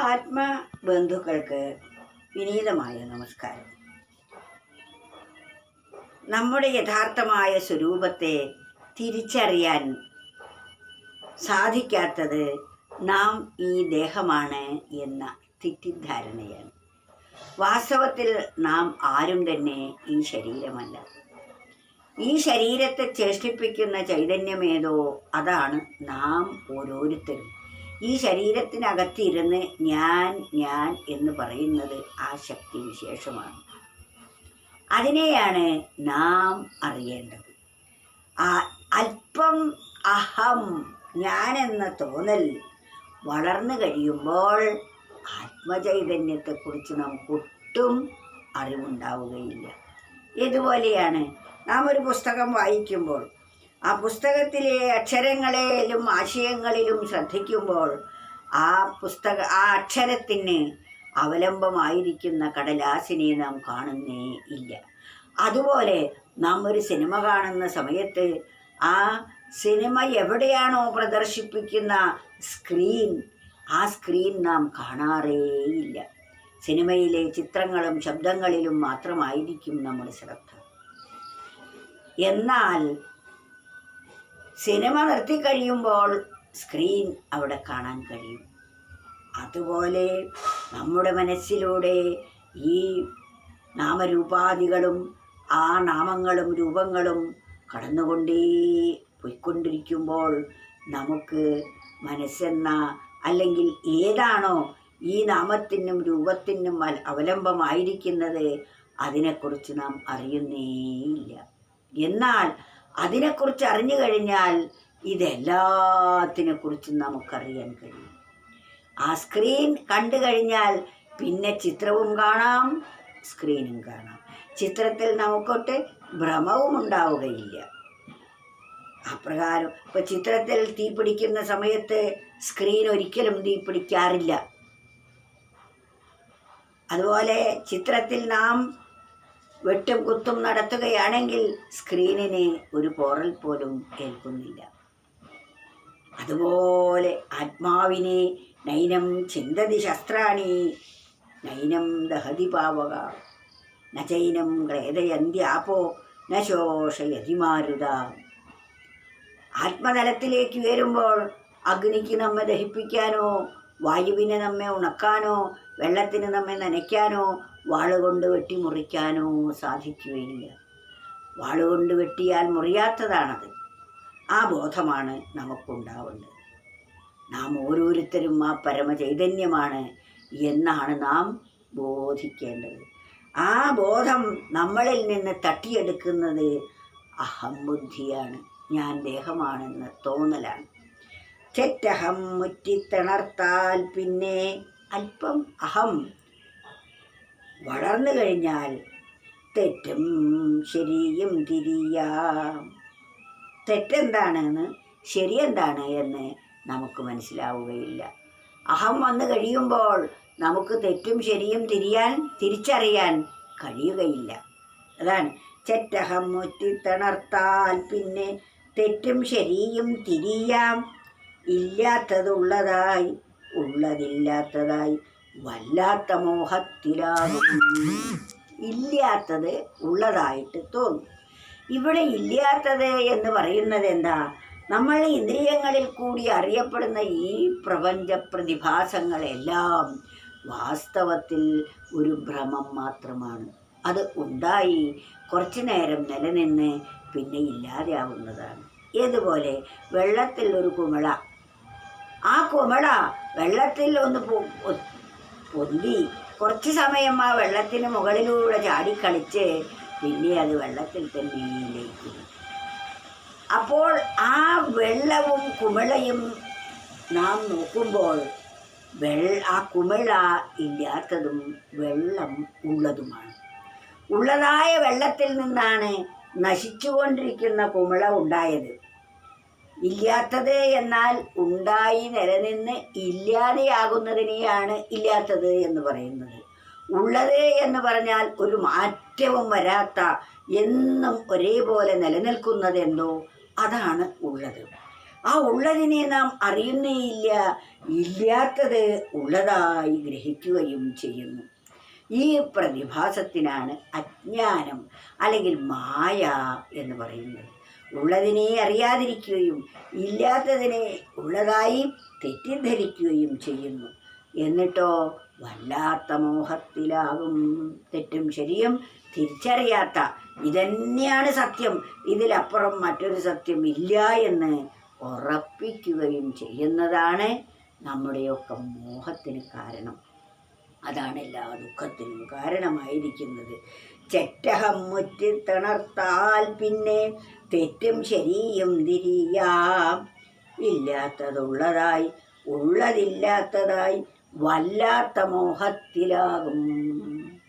ആത്മബന്ധുക്കൾക്ക് വിനീതമായ നമസ്കാരം. നമ്മുടെ യഥാർത്ഥമായ സ്വരൂപത്തെ തിരിച്ചറിയാൻ സാധിക്കാത്തത് നാം ഈ ദേഹമാണ് എന്ന തെറ്റിദ്ധാരണയാണ്. വാസ്തവത്തിൽ നാം ആരും തന്നെ ഈ ശരീരമല്ല. ഈ ശരീരത്തെ ചേഷ്ടിപ്പിക്കുന്ന ചൈതന്യമേതോ അതാണ് നാം ഓരോരുത്തരും. ഈ ശരീരത്തിനകത്തിരുന്ന് ഞാൻ ഞാൻ എന്ന് പറയുന്നത് ആ ശക്തി വിശേഷമാണ് അതിനെയാണ് നാം അറിയേണ്ടത്. അല്പം അഹം ഞാൻ ഞാനെന്ന തോന്നൽ വളർന്നു കഴിയുമ്പോൾ ആത്മചൈതന്യത്തെക്കുറിച്ച് നമുക്ക് ഒട്ടും അറിവുണ്ടാവുകയില്ല. ഇതുപോലെയാണ് നാം ഒരു പുസ്തകം വായിക്കുമ്പോൾ ആ പുസ്തകത്തിലെ അക്ഷരങ്ങളിലും ആശയങ്ങളിലും ശ്രദ്ധിക്കുമ്പോൾ ആ പുസ്തക ആ അക്ഷരത്തിന് അവലംബമായിരിക്കുന്ന കടലാസിനെ നാം കാണുന്നേ ഇല്ല. അതുപോലെ നാം ഒരു സിനിമ കാണുന്ന സമയത്ത് ആ സിനിമ എവിടെയാണോ പ്രദർശിപ്പിക്കുന്ന സ്ക്രീൻ ആ സ്ക്രീൻ നാം കാണാറേയില്ല സിനിമയിലെ ചിത്രങ്ങളും ശബ്ദങ്ങളിലും മാത്രമായിരിക്കും നമ്മുടെ ശ്രദ്ധ. എന്നാൽ സിനിമ നിർത്തി കഴിയുമ്പോൾ സ്ക്രീൻ അവിടെ കാണാൻ കഴിയും. അതുപോലെ നമ്മുടെ മനസ്സിലൂടെ ഈ നാമരൂപാദികളും ആ നാമങ്ങളും രൂപങ്ങളും കടന്നുകൊണ്ടേ പോയിക്കൊണ്ടിരിക്കുമ്പോൾ നമുക്ക് മനസ്സെന്ന അല്ലെങ്കിൽ ഏതാണോ ഈ നാമത്തിനും രൂപത്തിനും അവലംബമായിരിക്കുന്നത് അതിനെക്കുറിച്ച് നാം അറിയുന്നേയില്ല. എന്നാൽ അതിനെക്കുറിച്ച് അറിഞ്ഞു കഴിഞ്ഞാൽ ഇതെല്ലാത്തിനെക്കുറിച്ചും നമുക്കറിയാൻ കഴിയും. ആ സ്ക്രീൻ കണ്ടു കഴിഞ്ഞാൽ പിന്നെ ചിത്രവും കാണാം സ്ക്രീനും കാണാം. ചിത്രത്തിൽ നമുക്കൊട്ട് ഭ്രമവും ഉണ്ടാവുകയില്ല. അപ്രകാരം ഇപ്പൊ ചിത്രത്തിൽ തീ പിടിക്കുന്ന സമയത്ത് സ്ക്രീൻ ഒരിക്കലും തീ പിടിക്കാറില്ല. അതുപോലെ ചിത്രത്തിൽ നാം വെട്ടും കുത്തും നടത്തുകയാണെങ്കിൽ സ്ക്രീനിനെ ഒരു പോറൽ പോലും കേൾക്കുന്നില്ല അതുപോലെ ആത്മാവിനെ നൈനം ചിന്തതി ശസ്ത്രാണി നൈനം ദഹതി പാവക. നചൈനം ക്ലേദയന്ത്യാപോ ന ശോഷയതി മാരുത. ആത്മതലത്തിലേക്ക് വരുമ്പോൾ അഗ്നിക്ക് നമ്മെ ദഹിപ്പിക്കാനോ വായുവിനെ നമ്മെ ഉണക്കാനോ വെള്ളത്തിന് നമ്മെ നനയ്ക്കാനോ വാളുകൊണ്ട് വെട്ടി മുറിക്കാനോ സാധിക്കുകയില്ല. വാളുകൊണ്ട് വെട്ടിയാൽ മുറിയാത്തതാണത്. ആ ബോധമാണ് നമുക്കുണ്ടാവുന്നത് നാം ഓരോരുത്തരും ആ പരമചൈതന്യമാണ് എന്നാണ് നാം ബോധിക്കേണ്ടത്. ആ ബോധം നമ്മളിൽ നിന്ന് തട്ടിയെടുക്കുന്നത് അഹംബുദ്ധിയാണ് ഞാൻ ദേഹമാണെന്ന് തോന്നലാണ്. തെറ്റഹം മുറ്റിത്തിണർത്താൽ പിന്നെ അല്പം അഹം. വളർന്നു കഴിഞ്ഞാൽ തെറ്റും ശരിയും തിരിയാം. തെറ്റെന്താണെന്ന് ശരിയെന്താണ് എന്ന് നമുക്ക് മനസ്സിലാവുകയില്ല. അഹം വന്നു കഴിയുമ്പോൾ നമുക്ക് തെറ്റും ശരിയും തിരിയാൻ തിരിച്ചറിയാൻ കഴിയുകയില്ല. അതാണ് ചെറ്റഹം മുറ്റിത്തണർത്താൽ പിന്നെ തെറ്റും ശരിയും തിരിയാം. ഇല്ലാത്തതുള്ളതായി ഉള്ളതില്ലാത്തതായി വല്ലാത്ത മോഹത്തിലാകും. ഇല്ലാത്തത് ഉള്ളതായിട്ട് തോന്നും. ഇവിടെ ഇല്ലാത്തത് എന്ന് പറയുന്നത് എന്താ? നമ്മൾ ഇന്ദ്രിയങ്ങളിൽ കൂടി അറിയപ്പെടുന്ന ഈ പ്രപഞ്ച പ്രതിഭാസങ്ങളെല്ലാം വാസ്തവത്തിൽ ഒരു ഭ്രമം മാത്രമാണ്. അത് ഉണ്ടായി കുറച്ചു നേരം നിലനിന്ന് പിന്നെ ഇല്ലാതെയാവുന്നതാണ്. ഇതുപോലെ വെള്ളത്തിൽ ഒരു കുമിള ആ കുമിള വെള്ളത്തിൽ ഒന്ന് പൊന്തി. കുറച്ച് സമയം ആ വെള്ളത്തിന് മുകളിലൂടെ ചാടിക്കളിച്ച് പിന്നെ അത് വെള്ളത്തിൽ തന്നെ ലയിക്കും അപ്പോൾ ആ വെള്ളവും കുമിളയും നാം നോക്കുമ്പോൾ വെള്ള ആ കുമിള ഇല്ലാത്തതും വെള്ളം ഉള്ളതുമാണ്. ഉള്ളതായ വെള്ളത്തിൽ നിന്നാണ് നശിച്ചുകൊണ്ടിരിക്കുന്ന കുമിള ഉണ്ടായത്. ഇല്ലാത്തത് എന്നാൽ ഉണ്ടായി നിലനിന്ന് ഇല്ലാതെയാകുന്നതിനെയാണ് ഇല്ലാത്തത് എന്ന് പറയുന്നത്. ഉള്ളത് എന്ന് പറഞ്ഞാൽ ഒരു മാറ്റവും വരാത്ത എന്നും ഒരേപോലെ നിലനിൽക്കുന്നത് എന്തോ? അതാണ് ഉള്ളത്. ആ ഉള്ളതിനെ നാം അറിയുന്നേയില്ല ഇല്ലാത്തത് ഉള്ളതായി ഗ്രഹിക്കുകയും ചെയ്യുന്നു. ഈ പ്രതിഭാസത്തിനാണ് അജ്ഞാനം അല്ലെങ്കിൽ മായ എന്ന് പറയുന്നത്. ഉള്ളതിനെ അറിയാതിരിക്കുകയും ഇല്ലാത്തതിനെ ഉള്ളതായി തെറ്റിദ്ധരിക്കുകയും ചെയ്യുന്നു. എന്നിട്ടോ വല്ലാത്ത മോഹത്തിലാകും. തെറ്റും ശരിയും തിരിച്ചറിയാത്ത ഇതന്നെയാണ് സത്യം. ഇതിലപ്പുറം മറ്റൊരു സത്യം ഇല്ല എന്ന് ഉറപ്പിക്കുകയും ചെയ്യുന്നതാണ് നമ്മുടെയൊക്കെ മോഹത്തിന് കാരണം. അതാണ് എല്ലാ ദുഃഖത്തിനും കാരണമായിരിക്കുന്നത്. ചെറ്റഹം മുറ്റി തണർത്താൽ പിന്നെ തെറ്റും ശരിയും തിരിയാം. ഇല്ലാത്തതുള്ളതായി ഉള്ളതില്ലാത്തതായി വല്ലാത്ത മോഹത്തിലാകും.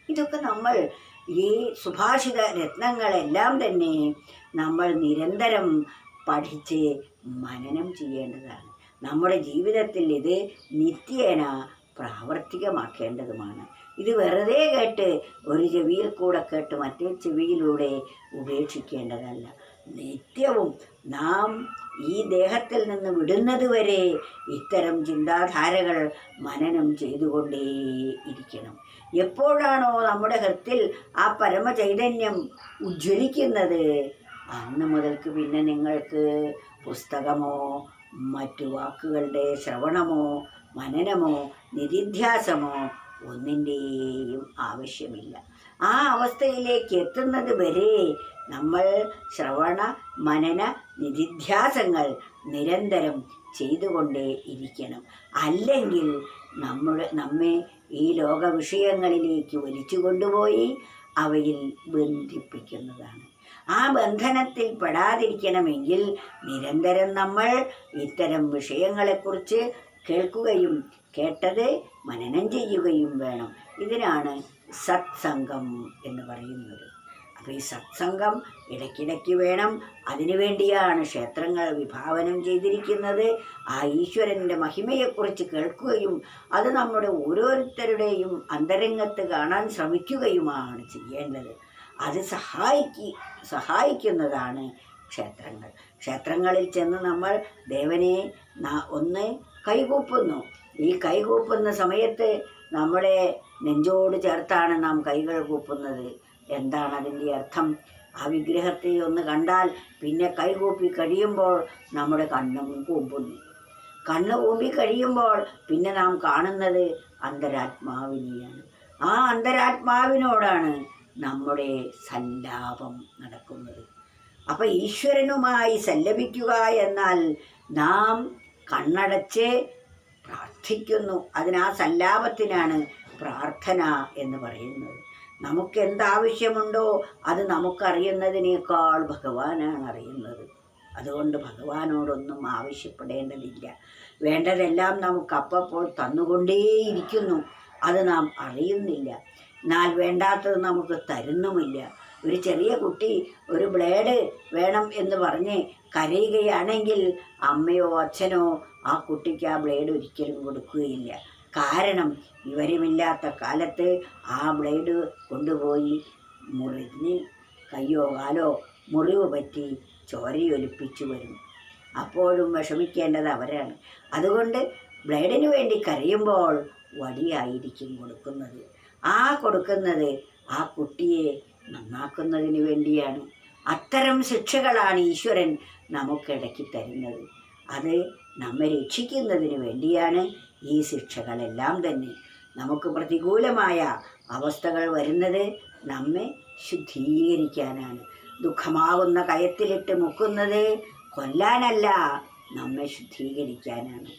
ഇതൊക്കെ നമ്മൾ ഈ സുഭാഷിത രത്നങ്ങളെല്ലാം തന്നെ നമ്മൾ നിരന്തരം പഠിച്ച് മനനം ചെയ്യേണ്ടതാണ്. നമ്മുടെ ജീവിതത്തിൽ ഇത് നിത്യേന പ്രാവർത്തികമാക്കേണ്ടതുമാണ്. ഇത് വെറുതെ കേട്ട് ഒരു ചെവിയിൽ കൂടെ കേട്ട് മറ്റേ ചെവിയിലൂടെ ഉപേക്ഷിക്കേണ്ടതല്ല. നിത്യവും നാം ഈ ദേഹത്തിൽ നിന്ന് വിടുന്നത് വരെ ഇത്തരം ചിന്താധാരകൾ മനനം ചെയ്തുകൊണ്ടേ ഇരിക്കണം. എപ്പോഴാണോ നമ്മുടെ ഹൃത്തിൽ ആ പരമചൈതന്യം ഉജ്ജ്വലിക്കുന്നത് അന്ന് മുതൽക്ക് പിന്നെ നിങ്ങൾക്ക് പുസ്തകമോ മറ്റു വാക്കുകളുടെ ശ്രവണമോ മനനമോ നിരിധ്യാസമോ ഒന്നിന്റെയും ആവശ്യമില്ല. ആ അവസ്ഥയിലേക്ക് എത്തുന്നത് വരെ നമ്മൾ ശ്രവണ മനന നിരിധ്യാസങ്ങൾ നിരന്തരം ചെയ്തുകൊണ്ടേ ഇരിക്കണം. അല്ലെങ്കിൽ നമ്മൾ നമ്മെ ഈ ലോക വിഷയങ്ങളിലേക്ക് വലിച്ചു കൊണ്ടുപോയി അവയിൽ ബന്ധിപ്പിക്കുന്നതാണ്. ആ ബന്ധനത്തിൽ പെടാതിരിക്കണമെങ്കിൽ നിരന്തരം നമ്മൾ ഇത്തരം വിഷയങ്ങളെക്കുറിച്ച് കേൾക്കുകയും കേട്ടത് മനനം ചെയ്യുകയും വേണം. ഇതിനാണ് സത്സംഗം എന്ന് പറയുന്നത്. അപ്പോൾ ഈ സത്സംഗം ഇടയ്ക്കിടയ്ക്ക് വേണം. അതിനുവേണ്ടിയാണ് ക്ഷേത്രങ്ങൾ വിഭാവനം ചെയ്തിരിക്കുന്നത്. ആ ഈശ്വരന്റെ മഹിമയെക്കുറിച്ച് കേൾക്കുകയും അത് നമ്മുടെ ഓരോരുത്തരുടെയും അന്തരംഗത്ത് കാണാൻ ശ്രമിക്കുകയുമാണ് ചെയ്യേണ്ടത്. അത് സഹായിക്കി സഹായിക്കുന്നതാണ് ക്ഷേത്രങ്ങൾ. ക്ഷേത്രങ്ങളിൽ ചെന്ന് നമ്മൾ ദേവനെ ഒന്ന് കൈകൂപ്പുന്നു. ഈ കൈകൂപ്പുന്ന സമയത്ത് നമ്മളെ നെഞ്ചോട് ചേർത്താണ് നാം കൈകൾ കൂപ്പുന്നത്. എന്താണ് അതിന്റെ അർത്ഥം? ആ വിഗ്രഹത്തെ ഒന്ന് കണ്ടാൽ പിന്നെ കൈകൂപ്പി കഴിയുമ്പോൾ നമ്മുടെ കണ്ണും കൂമ്പുന്നു. കണ്ണ് കൂമ്പി കഴിയുമ്പോൾ പിന്നെ നാം കാണുന്നത് അന്തരാത്മാവിനെയാണ്. ആ അന്തരാത്മാവിനോടാണ് നമ്മുടെ സല്ലാപം നടക്കുന്നത്. അപ്പം ഈശ്വരനുമായി സല്ലപിക്കുക എന്നാൽ നാം കണ്ണടച്ച് പ്രാർത്ഥിക്കുന്നു. അതിനാ സല്ലാപത്തിനാണ് പ്രാർത്ഥന എന്ന് പറയുന്നത്. നമുക്ക് എന്താവശ്യമുണ്ടോ അത് നമുക്കറിയുന്നതിനേക്കാൾ ഭഗവാനാണ് അറിയുന്നത്. അതുകൊണ്ട് ഭഗവാനോടൊന്നും ആവശ്യപ്പെടേണ്ടതില്ല. വേണ്ടതെല്ലാം നമുക്ക് അപ്പപ്പോൾ തന്നുകൊണ്ടേയിരിക്കുന്നു. അത് നാം അറിയുന്നില്ല. എന്നാൽ വേണ്ടാത്തത് നമുക്ക് തരുന്നുമില്ല. ഒരു ചെറിയ കുട്ടി ഒരു ബ്ലേഡ് വേണം എന്ന് പറഞ്ഞ് കരയുകയാണെങ്കിൽ അമ്മയോ അച്ഛനോ ആ കുട്ടിക്ക് ആ ബ്ലേഡ് ഒരിക്കലും കൊടുക്കുകയില്ല. കാരണം വിവരമില്ലാത്ത കാലത്ത് ആ ബ്ലേഡ് കൊണ്ടുപോയി മുറിഞ്ഞ് കയ്യോ കാലോ മുറിവ് പറ്റി ചോരയൊലിപ്പിച്ചു വരും. അപ്പോഴും വിഷമിക്കേണ്ടത് അവരാണ്. അതുകൊണ്ട് ബ്ലേഡിന് വേണ്ടി കരയുമ്പോൾ വടിയായിരിക്കും കൊടുക്കുന്നത്. ആ കൊടുക്കുന്നത് ആ കുട്ടിയെ നന്നാക്കുന്നതിന് വേണ്ടിയാണ്. അത്തരം ശിക്ഷകളാണ് ഈശ്വരൻ നമുക്കിടയ്ക്ക് തരുന്നത്. അത് നമ്മെ രക്ഷിക്കുന്നതിന് വേണ്ടിയാണ് ഈ ശിക്ഷകളെല്ലാം തന്നെ. നമുക്ക് പ്രതികൂലമായ അവസ്ഥകൾ വരുന്നത് നമ്മെ ശുദ്ധീകരിക്കാനാണ്. ദുഃഖമാവുന്ന കയത്തിലിട്ട് മുക്കുന്നത് കൊല്ലാനല്ല നമ്മെ ശുദ്ധീകരിക്കാനാണ്.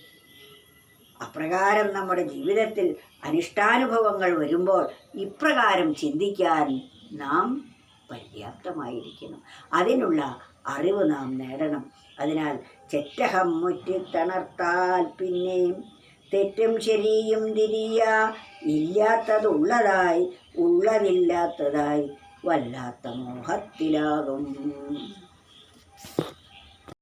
അപ്രകാരം നമ്മുടെ ജീവിതത്തിൽ അനിഷ്ടാനുഭവങ്ങൾ വരുമ്പോൾ ഇപ്രകാരം ചിന്തിക്കാൻ നാം പര്യാപ്തമായിരിക്കണം. അതിനുള്ള അറിവ് നാം നേടണം. അതിനാൽ ചെറ്റഹം മുറ്റിത്തണർത്താൽ പിന്നെയും തെറ്റും ശരിയും തിരിയ ഇല്ലാത്തതുള്ളതായി ഉള്ളതില്ലാത്തതായി വല്ലാത്ത മോഹത്തിലാകും.